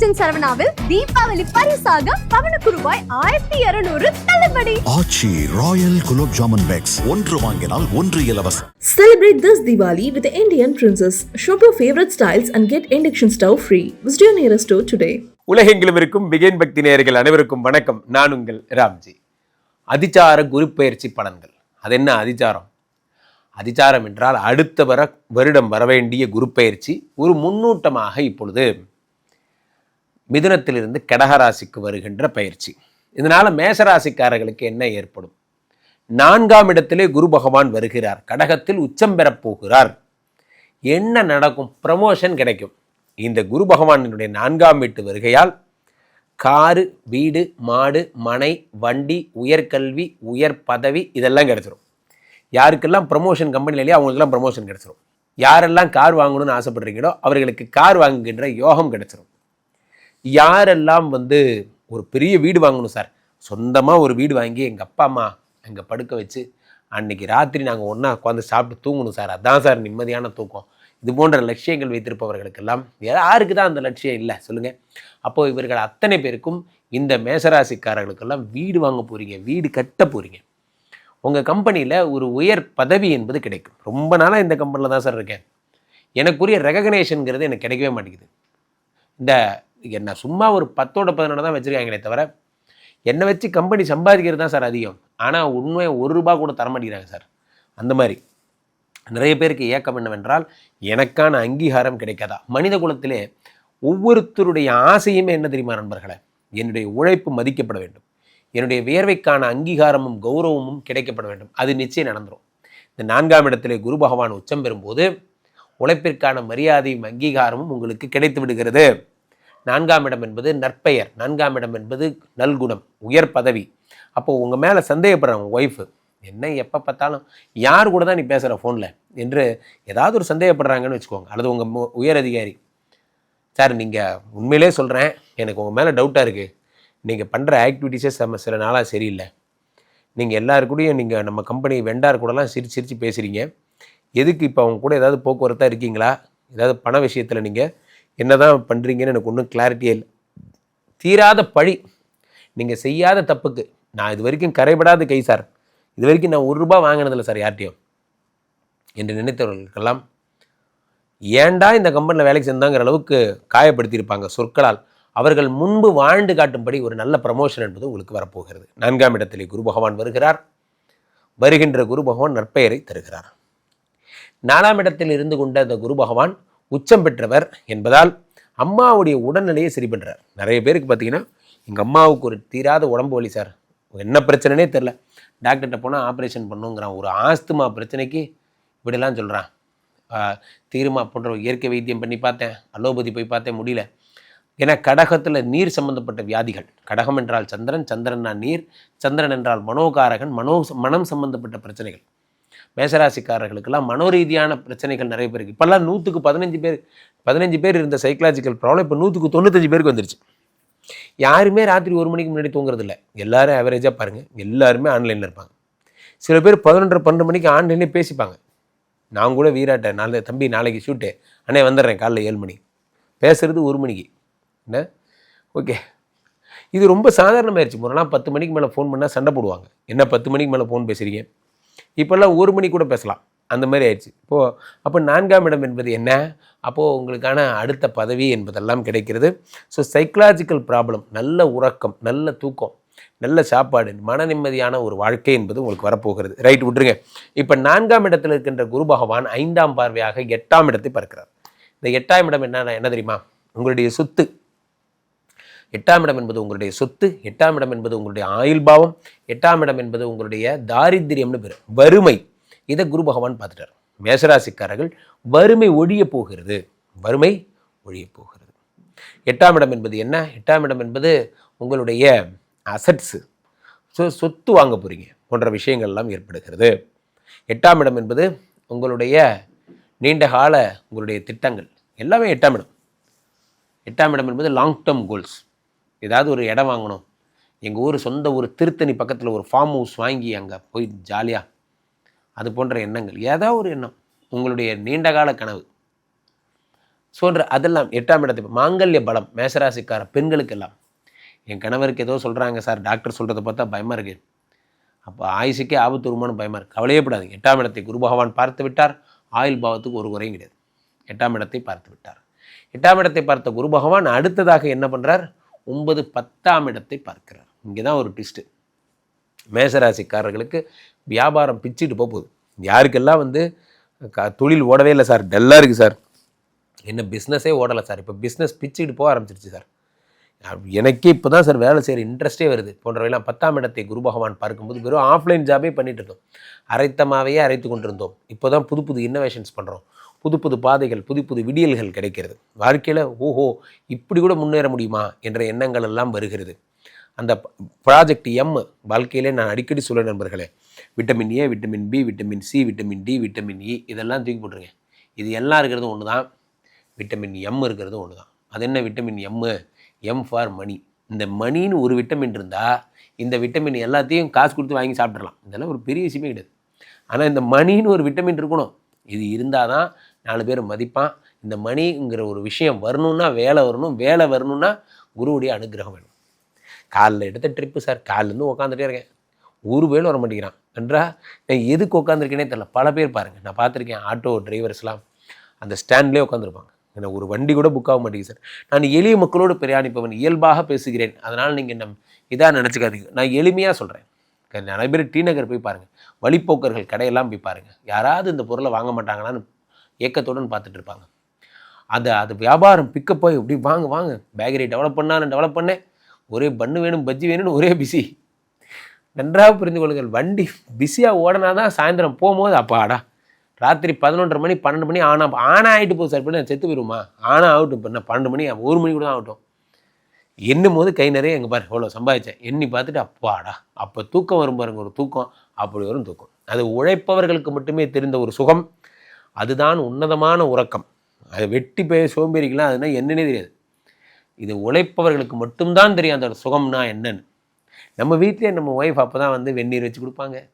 ராஜன் சரவணாவில் தீபாவளி பரிசாக பவனுக்கு ரூபாய் ஆயிரத்தி இருநூறு தள்ளுபடி. Aachi royal gulab jamun packs. ஒன்று வாங்கினால் ஒன்று இலவசம். Celebrate this Diwali with the Indian Princess. Shop your favorite styles and get induction stove free. Visit your nearest store today. உலகெங்கிலும் இருக்கும் பிகேன் பக்தி நேயர்கள் அனைவருக்கும் வணக்கம். நான் உங்கள் ராம்ஜி. அதிச்சார குரு பயிற்சி பலன்கள். அது என்ன அதிச்சாரம்? அதிச்சாரம் என்றால் அடுத்த வர வருடம் வரவேண்டிய குரு பயிற்சி ஒரு முன்னூட்டமாக இப்பொழுது மிதுனத்திலிருந்து கடகராசிக்கு வருகின்ற பயிற்சி. இதனால் மேசராசிக்காரர்களுக்கு என்ன ஏற்படும்? நான்காம் இடத்திலே குரு பகவான் வருகிறார். கடகத்தில் உச்சம் பெறப் போகிறார். என்ன நடக்கும்? ப்ரமோஷன் கிடைக்கும். இந்த குரு பகவானினுடைய நான்காம் வீட்டு வருகையால் காரு வீடு மாடு மனை வண்டி உயர்கல்வி உயர் பதவி இதெல்லாம் கிடச்சிரும். யாருக்கெல்லாம் ப்ரமோஷன் கம்பெனிலேயே அவங்களுக்கெல்லாம் ப்ரமோஷன் கிடச்சிரும். யாரெல்லாம் கார் வாங்கணும்னு ஆசைப்படுறீங்களோ அவர்களுக்கு கார் வாங்குகின்ற யோகம் கிடச்சிரும். யாரெல்லாம் வந்து ஒரு பெரிய வீடு வாங்கணும் சார்? சொந்தமாக ஒரு வீடு வாங்கி எங்கள் அப்பா அம்மா அங்கே படுக்க வச்சு அன்னைக்கு ராத்திரி நாங்கள் ஒன்றா உட்காந்து சாப்பிட்டு தூங்கணும் சார். அதான் சார் நிம்மதியான தூக்கம். இது போன்ற லட்சியங்கள் வைத்திருப்பவர்களுக்கெல்லாம் யாருக்கு தான் அந்த லட்சியம் இல்லை? சொல்லுங்கள் அப்போது இவர்கள் அத்தனை பேருக்கும் இந்த மேசராசிக்காரர்களுக்கெல்லாம் வீடு வாங்க போகிறீங்க வீடு கட்ட போகிறீங்க உங்கள் கம்பெனியில் ஒரு உயர் பதவி என்பது கிடைக்கும். ரொம்ப நாளாக இந்த கம்பெனியில் தான் சார் இருக்கேன். எனக்குரிய ரெகக்னேஷனுங்கிறது எனக்கு கிடைக்கவே மாட்டேங்குது. இந்த என்ன சும்மா ஒரு பத்தோட பதினொன்று தான் வச்சுருக்காங்களே தவிர என்னை வச்சு கம்பெனி சம்பாதிக்கிறது தான் சார் அதிகம். ஆனால் உண்மையை ஒரு ரூபா கூட தர மாட்டேங்கிறாங்க சார். அந்த மாதிரி. நிறைய பேருக்கு ஏக்கம் என்னவென்றால் எனக்கான அங்கீகாரம் கிடைக்காதா? மனித குலத்திலே ஒவ்வொருத்தருடைய ஆசையுமே என்ன தெரியுமா நண்பர்களே? என்னுடைய உழைப்பு மதிக்கப்பட வேண்டும். என்னுடைய வியர்வைக்கான அங்கீகாரமும் கௌரவமும் கிடைக்கப்பட வேண்டும். அது நிச்சயம் நடந்துடும் இந்த நான்காம் இடத்திலே குரு பகவான் உச்சம் பெறும்போது உழைப்பிற்கான மரியாதையும் அங்கீகாரமும் உங்களுக்கு கிடைத்து விடுகிறது. நான்காம் இடம் என்பது நற்பெயர். நான்காம் இடம் என்பது நல்குணம் உயர் பதவி. அப்போது உங்கள் மேலே சந்தேகப்படுறாங்க ஒய்ஃபு என்ன எப்போ பார்த்தாலும் யார் கூட தான் நீ பேசுகிற ஃபோனில் என்று ஏதாவது ஒரு சந்தேகப்படுறாங்கன்னு வச்சுக்கோங்க. அல்லது உங்கள் உயர் அதிகாரி சார் நீங்கள் உண்மையிலே சொல்கிறேன் எனக்கு உங்கள் மேலே டவுட்டாக இருக்குது நீங்கள் பண்ணுற ஆக்டிவிட்டீஸே செம்ம சில நாளாக சரியில்லை. நீங்கள் எல்லாருக்கூடையும் நீங்கள் நம்ம கம்பெனி வெண்டார் கூடலாம் சிரிச்சு சிரித்து பேசுகிறீங்க எதுக்கு இப்போ அவங்க கூட ஏதாவது போக்குவரத்தாக இருக்கீங்களா? ஏதாவது பண விஷயத்தில் நீங்கள் என்ன தான் பண்ணுறீங்கன்னு எனக்கு ஒன்றும் கிளாரிட்டியே இல்லை. தீராத பழி. நீங்கள் செய்யாத தப்புக்கு. நான் இது வரைக்கும் கரைபடாத கை சார் இது வரைக்கும் நான் ஒரு ரூபா வாங்கினதில்லை சார் யார்ட்டையும் என்று நினைத்தவர்களுக்கெல்லாம் ஏன்டா இந்த கம்பெனியில் வேலைக்கு சேர்ந்தாங்கிற அளவுக்கு காயப்படுத்தியிருப்பாங்க சொற்களால். அவர்கள் முன்பு வாழ்ந்து காட்டும்படி ஒரு நல்ல ப்ரமோஷன் என்பது உங்களுக்கு வரப்போகிறது. நான்காம் இடத்திலே குரு பகவான் வருகிறார். வருகின்ற குரு பகவான் நற்பெயரை தருகிறார். நாலாம் இடத்தில் இருந்து கொண்ட அந்த குரு பகவான் உச்சம் பெற்றவர் என்பதால் அம்மாவுடைய உடல்நிலையை சரி பண்ணுறார் நிறைய பேருக்கு பார்த்தீங்கன்னா எங்கள் அம்மாவுக்கு ஒரு தீராத உடம்பு வலி சார். என்ன பிரச்சனைனே தெரில டாக்டர்கிட்ட போனால் ஆப்ரேஷன் பண்ணுங்கிறான். ஒரு ஆஸ்துமா பிரச்சனைக்கு இப்படிலாம் சொல்கிறான் தீருமா போன்ற இயற்கை வைத்தியம் பண்ணி பார்த்தேன். அலோபதி போய் பார்த்தேன் முடியல. ஏன்னா கடகத்தில் நீர் சம்பந்தப்பட்ட வியாதிகள். கடகம் என்றால் சந்திரன் சந்திரன்னா நீர். சந்திரன் என்றால் மனோகாரகன் மனோ மனம் சம்பந்தப்பட்ட பிரச்சனைகள். மேசராசிக்காரர்களுக்கெல்லாம் மனோரீதியான பிரச்சனைகள் நிறைய பேருக்கு. இப்போல்லாம் நூற்றுக்கு பதினஞ்சு பேர் பதினஞ்சு பேர் இருந்த சைக்கலாஜிக்கல் ப்ராப்ளம் இப்போ நூற்றுக்கு தொண்ணூத்தஞ்சு பேருக்கு வந்துருச்சு. யாருமே ராத்திரி ஒரு மணிக்கு முன்னாடி தூங்குறதில்ல. எல்லாரும் ஆவரேஜாக பாருங்கள் எல்லாருமே ஆன்லைனில் இருப்பாங்க. சில பேர் பதினொன்றரை பன்னெண்டு மணிக்கு ஆன்லைன்லேயே பேசிப்பாங்க. நான் கூட வீராட்டேன். நாளை தம்பி நாளைக்கு ஷூட்டு அண்ணே வந்துடுறேன். காலைல ஏழு மணி பேசுகிறது ஒரு மணிக்கு. என்ன? ஓகே. இது ரொம்ப சாதாரணமாயிருச்சு. முறைலாம் பத்து மணிக்கு மேலே ஃபோன் பண்ணால் சண்டை போடுவாங்க. என்ன பத்து மணிக்கு மேலே ஃபோன் பேசுகிறீங்க இப்போல்லாம் ஒரு மணி கூட பேசலாம். அந்த மாதிரி ஆயிடுச்சு. இப்போது அப்போ நான்காம் இடம் என்பது என்ன? அப்போது உங்களுக்கான அடுத்த பதவி என்பதெல்லாம் கிடைக்கிறது. ஸோ சைக்கலாஜிக்கல் ப்ராப்ளம் நல்ல உறக்கம் நல்ல தூக்கம் நல்ல சாப்பாடு மன நிம்மதியான ஒரு வாழ்க்கை என்பது உங்களுக்கு வரப்போகிறது. ரைட் விட்டுருங்க. இப்போ நான்காம் இடத்தில் இருக்கின்ற குரு பகவான் ஐந்தாம் பார்வையாக எட்டாம் இடத்தை பார்க்கிறார். இந்த எட்டாம் இடம் என்ன என்ன தெரியுமா? உங்களுடைய சொத்து. எட்டாம் இடம் என்பது உங்களுடைய சொத்து எட்டாம் இடம் என்பது உங்களுடைய ஆயுள் பாவம் எட்டாம் இடம் என்பது உங்களுடைய தாரித்திரியம்னு பேர். வறுமை. இதை குரு பகவான் பார்த்துட்டார். மேசராசிக்காரர்கள் வறுமை ஒழிய போகிறது. வறுமை ஒழிய போகிறது. எட்டாம் இடம் என்பது என்ன? எட்டாம் இடம் என்பது உங்களுடைய அசட்ஸு ஸோ சொத்து வாங்க போகிறீங்க போன்ற விஷயங்கள்லாம் ஏற்படுகிறது. எட்டாம் இடம் என்பது உங்களுடைய நீண்ட கால உங்களுடைய திட்டங்கள். எல்லாமே எட்டாம் இடம். எட்டாம் இடம் என்பது லாங் டேர்ம் கோல்ஸ் ஏதாவது ஒரு இடம் வாங்கணும். எங்கள் ஊர் சொந்த ஊர் திருத்தணி பக்கத்தில் ஒரு ஃபார்ம் ஹவுஸ் வாங்கி அங்கே போய் ஜாலியாக அது போன்ற எண்ணங்கள். ஏதாவது ஒரு எண்ணம். உங்களுடைய நீண்டகால கனவு. சொல்கிற அதெல்லாம் எட்டாம் இடத்தை மாங்கல்ய பலம் மேசராசிக்கார பெண்களுக்கெல்லாம். என் கணவருக்கு ஏதோ சொல்கிறாங்க சார் டாக்டர் சொல்கிறத பார்த்தா பயமாக இருக்குது அப்போ ஆயுசுக்கே ஆபத்து வருமானம் பயமாக இருக்குது கவலையே எட்டாம் இடத்தை குரு பகவான் பார்த்து விட்டார். ஆயுள் பாவத்துக்கு ஒரு குறையும் கிடையாது. எட்டாம் இடத்தை பார்த்து விட்டார். எட்டாம் இடத்தை பார்த்த குரு பகவான் அடுத்ததாக என்ன பண்ணுறார் ஒன்பது பத்தாம் இடத்தை பார்க்கிறார். இங்கே தான் ஒரு ட்விஸ்ட்டு மேசராசிக்காரர்களுக்கு வியாபாரம் பிச்சுட்டு போக போகுது. யாருக்கெல்லாம் வந்து க தொழில் ஓடவே இல்லை சார். டல்லாக இருக்குது சார். என்ன பிஸ்னஸே ஓடலை சார். இப்போ பிஸ்னஸ் பிச்சுக்கிட்டு போக ஆரம்பிச்சிருச்சு சார். எனக்கே இப்போ தான் சார் வேலை செய்கிற இன்ட்ரெஸ்ட்டே வருது. போன்றவையெல்லாம் பத்தாம் இடத்தை குரு பகவான் பார்க்கும்போது வெறும் ஆஃப்லைன் ஜாபே பண்ணிட்டு இருந்தோம். அரைத்தமாவையே அரைத்து கொண்டிருந்தோம். இப்போ தான் புது புது இன்னோவேஷன்ஸ் பண்ணுறோம் புது புது பாதைகள் புது புது விடியல்கள் கிடைக்கிறது. வாழ்க்கையில் ஓஹோ இப்படி கூட முன்னேற முடியுமா? என்ற எண்ணங்கள் எல்லாம் வருகிறது. அந்த ப்ராஜெக்ட் எம் வாழ்க்கையிலே நான் அடிக்கடி சொல்ல நண்பர்களே. Vitamin A vitamin B vitamin C vitamin D vitamin E இதெல்லாம் தூக்கி போட்டுருங்க. இது எல்லாம் இருக்கிறது ஒன்று தான் விட்டமின் எம் இருக்கிறது ஒன்று தான் அது என்ன vitamin M M for money இந்த மணின்னு ஒரு விட்டமின் இருந்தால் இந்த விட்டமின் எல்லாத்தையும் காசு கொடுத்து வாங்கி சாப்பிட்றலாம் இதெல்லாம் ஒரு பெரிய விஷயமே கிடையாது. ஆனால் இந்த மணின்னு ஒரு விட்டமின் இருக்கணும். இது இருந்தால் தான் நாலு பேர் மதிப்பான். இந்த மணிங்கிற ஒரு விஷயம் வரணும்னா வேலை வரணும் வேலை வரணும்னா குருவுடைய அனுகிரகம் வேணும். காலில் எடுத்த ட்ரிப்பு சார் காலிலேருந்து உட்காந்துட்டே இருக்கேன். ஒரு வேலை வர மாட்டேங்கிறான். என்றா நான் எதுக்கு உட்காந்துருக்கேனே தெரில பல பேர் பாருங்கள் நான் பார்த்துருக்கேன் ஆட்டோ டிரைவர்ஸ்லாம் அந்த ஸ்டாண்ட்லேயே உட்காந்துருப்பாங்க எனக்கு ஒரு வண்டி கூட புக் ஆக மாட்டேங்குது சார் நான் எளிய மக்களோடு பிரயாணிப்பவன் இயல்பாக பேசுகிறேன். அதனால் நீங்கள் நம் இதாக நினச்சிக்காதீங்க. நான் எளிமையாக சொல்கிறேன் நிறைய பேர் டி நகர் போய் பாருங்கள் வழிப்போக்கர்கள் கடையெல்லாம் போய் பாருங்கள் யாராவது இந்த பொருளை வாங்க மாட்டாங்களான்னு ஏக்கத்துடன் பார்த்துட்டு இருப்பாங்க அதை அது வியாபாரம் பிக்கப் போய் இப்படி வாங்க வாங்க. பேக்கரி டெவலப் பண்ணான்னு டெவலப் பண்ணேன். ஒரே பண்ணு வேணும் பஜ்ஜி வேணும்னு ஒரே பிஸி நன்றாக புரிந்து கொள்ளுங்கள். வண்டி பிஸியாக ஓடனா தான் சாயந்தரம் போகும்போது அப்பாடா ராத்திரி பதினொன்றரை மணி பன்னெண்டு மணி ஆனால் ஆனா ஆகிட்டு போகுது சார். பண்ண செத்து போயிடுமா ஆனால் ஆகட்டும். இப்போ என்ன பன்னெண்டு மணி ஒரு மணி கூட தான் ஆகட்டும். எண்ணும் போது கை நிறைய எங்கள் பாரு எவ்வளோ சம்பாதிச்சேன். எண்ணி பார்த்துட்டு அப்பாடா அப்போ தூக்கம் வரும் பாருங்க ஒரு தூக்கம் அப்படி வரும் தூக்கம். அது உழைப்பவர்களுக்கு மட்டுமே தெரிந்த ஒரு சுகம். அதுதான் உன்னதமான உறக்கம். அது வெட்டி போய் சோம்பேறிக்கலாம் அதுனா என்னன்னே தெரியாது. இது உழைப்பவர்களுக்கு மட்டும்தான் தெரியும் அந்த சுகம்னா என்னன்னு. நம்ம வீட்டிலே நம்ம ஒய்ஃப் அப்போ தான் வந்து வெந்நீர் வச்சு கொடுப்பாங்க.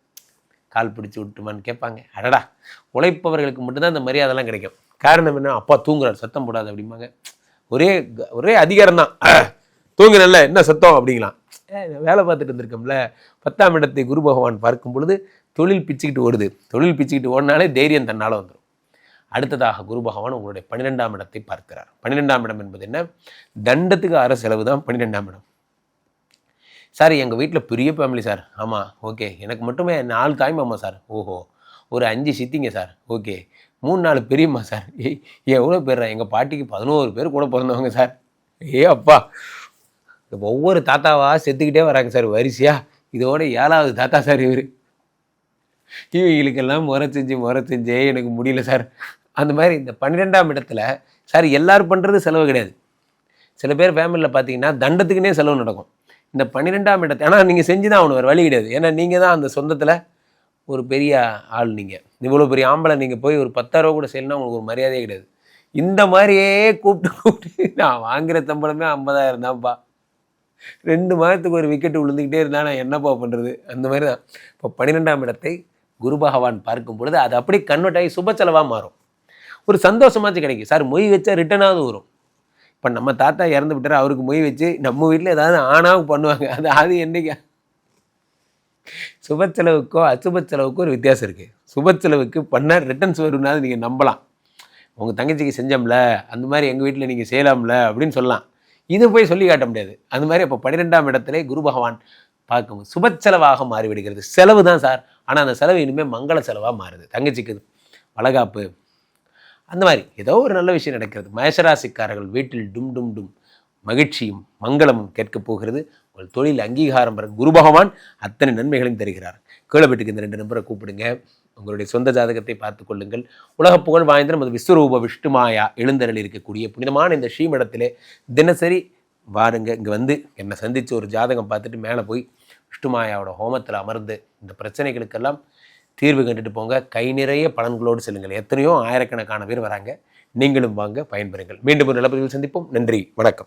கால் பிடிச்சி விட்டுமான்னு கேட்பாங்க. அடடா உழைப்பவர்களுக்கு மட்டும்தான் அந்த மரியாதைலாம் கிடைக்கும். காரணம் என்ன? அப்பா தூங்குறாரு சத்தம் போடாது அப்படிம்பாங்க. ஒரே க- ஒரே அதிகாரம் தான். தூங்குறல்ல என்ன சத்தம் அப்படிங்களாம் ஏ, வேலை பார்த்துட்டு இருந்திருக்கோம்ல. பத்தாம் இடத்தை குரு பகவான் பார்க்கும் பொழுது தொழில் பிச்சுக்கிட்டு ஓடுது. தொழில் பிச்சுக்கிட்டு ஓடினாலே தைரியம் தன்னால் வந்துடும் அடுத்ததாக குரு பகவான் உங்களுடைய பன்னிரெண்டாம் இடத்தை பார்க்கிறார். பன்னிரெண்டாம் இடம் என்பது என்ன? தண்டத்துக்கு ஆற செலவு தான் பன்னிரெண்டாம் இடம். சார் எங்கள் வீட்டில் பெரிய ஃபேமிலி சார். ஆமாம் ஓகே எனக்கு மட்டுமே நாலு தாய் மாமா சார். ஓஹோ ஒரு அஞ்சு சித்திங்க சார். ஓகே மூணு நாலு பெரியம்மா சார். ஏய் எவ்வளோ பேர் எங்கள் பாட்டிக்கு பதினோரு பேர் கூட பிறந்தவங்க சார். ஏ அப்பா. ஒவ்வொரு தாத்தாவா செத்துக்கிட்டே வராங்க சார் வரிசையா. இதோட ஏழாவது தாத்தா சார் இவர். இவங்களுக்கெல்லாம் முறை செஞ்சு முறை செஞ்சே எனக்கு முடியல சார். அந்த மாதிரி இந்த பன்னிரெண்டாம் இடத்துல சார் எல்லோரும் பண்ணுறது செலவு கிடையாது. சில பேர் ஃபேமிலியில் பார்த்தீங்கன்னா தண்டத்துக்குனே செலவு நடக்கும். இந்த பன்னிரெண்டாம் இடத்தை ஆனால் நீங்கள் செஞ்சு தான் அவனு வேறு வழி கிடையாது. ஏன்னா நீங்கள் தான் அந்த சொந்தத்தில் ஒரு பெரிய ஆள் நீங்கள் இவ்வளோ பெரிய ஆம்பளை நீங்கள் போய் ஒரு பத்தாயிரம் கூட செய்யணும்னா உங்களுக்கு ஒரு மரியாதையே கிடையாது. இந்த மாதிரியே கூப்பிட்டு கூப்பிட்டு நான் வாங்குகிற சம்பளமே ஐம்பதாயிரம் தான்ப்பா. ரெண்டு மாதத்துக்கு ஒரு விக்கெட்டு விழுந்துக்கிட்டே இருந்தால் நான் என்னப்பா பண்ணுறது அந்த மாதிரி தான் இப்போ பன்னிரெண்டாம் இடத்தை குரு பகவான் பார்க்கும் பொழுது அது அப்படியே கன்வெர்ட் ஆகி சுப செலவாக மாறும். ஒரு சந்தோஷமாச்சும் கிடைக்கும். சார் மொய் வச்சா ரிட்டனாவது வரும். இப்போ நம்ம தாத்தா இறந்து விட்டார் அவருக்கு மொய் வச்சு நம்ம வீட்டில் ஏதாவது ஆணாக பண்ணுவாங்க. அது அது என்னைக்கு? சுப செலவுக்கோ அசுப செலவுக்கோ ஒரு வித்தியாசம் இருக்குது சுப செலவுக்கு பண்ணால் ரிட்டர்ன்ஸ் வரும்னாலும் நீங்கள் நம்பலாம். உங்கள் தங்கச்சிக்கு செஞ்சோம்ல அந்த மாதிரி எங்கள் வீட்டில் நீங்கள் செய்யலாம்ல அப்படின்னு சொல்லலாம். இது போய் சொல்லி காட்ட முடியாது. அந்த மாதிரி அப்போ பன்னிரெண்டாம் இடத்துல குரு பகவான் பார்க்கும். சுப செலவாக மாறிவிடுகிறது. செலவு தான் சார். ஆனால் அந்த செலவு இனிமேல் மங்கள செலவாக மாறுது. தங்கச்சிக்கு வளகாப்பு அந்த மாதிரி ஏதோ ஒரு நல்ல விஷயம் நடக்கிறது. மேஷராசிக்காரர்கள் வீட்டில் டும் டும் டும் மகிழ்ச்சியும் மங்களமும் கேட்கப் போகிறது. உங்கள் தொழில் அங்கீகாரம் பெற குரு பகவான் அத்தனை நன்மைகளையும் தருகிறார். கீழே வீட்டுக்கு இந்த ரெண்டு நம்பரை கூப்பிடுங்க. உங்களுடைய சொந்த ஜாதகத்தை பார்த்துக்கொள்ளுங்கள் கொள்ளுங்கள். உலக புகழ் வாய்ந்த நமது விஸ்வரூப விஷ்ணுமாயா எழுந்தரில் இருக்கக்கூடிய புனிதமான இந்த ஸ்ரீமடத்திலே தினசரி வாருங்க. இங்கே வந்து என்னை சந்தித்து ஒரு ஜாதகம் பார்த்துட்டு மேலே போய் விஷ்ணுமாயாவோட ஹோமத்தில் அமர்ந்து இந்த பிரச்சனைகளுக்கெல்லாம் தீர்வு கண்டுட்டு போங்க. கை நிறைய பலன்களோடு செல்லுங்கள். எத்தனையோ ஆயிரக்கணக்கான பேர் வராங்க. நீங்களும் வாங்க பயன்பெறுங்கள். மீண்டும் ஒரு நிலப்பதிவில் சந்திப்போம். நன்றி வணக்கம்.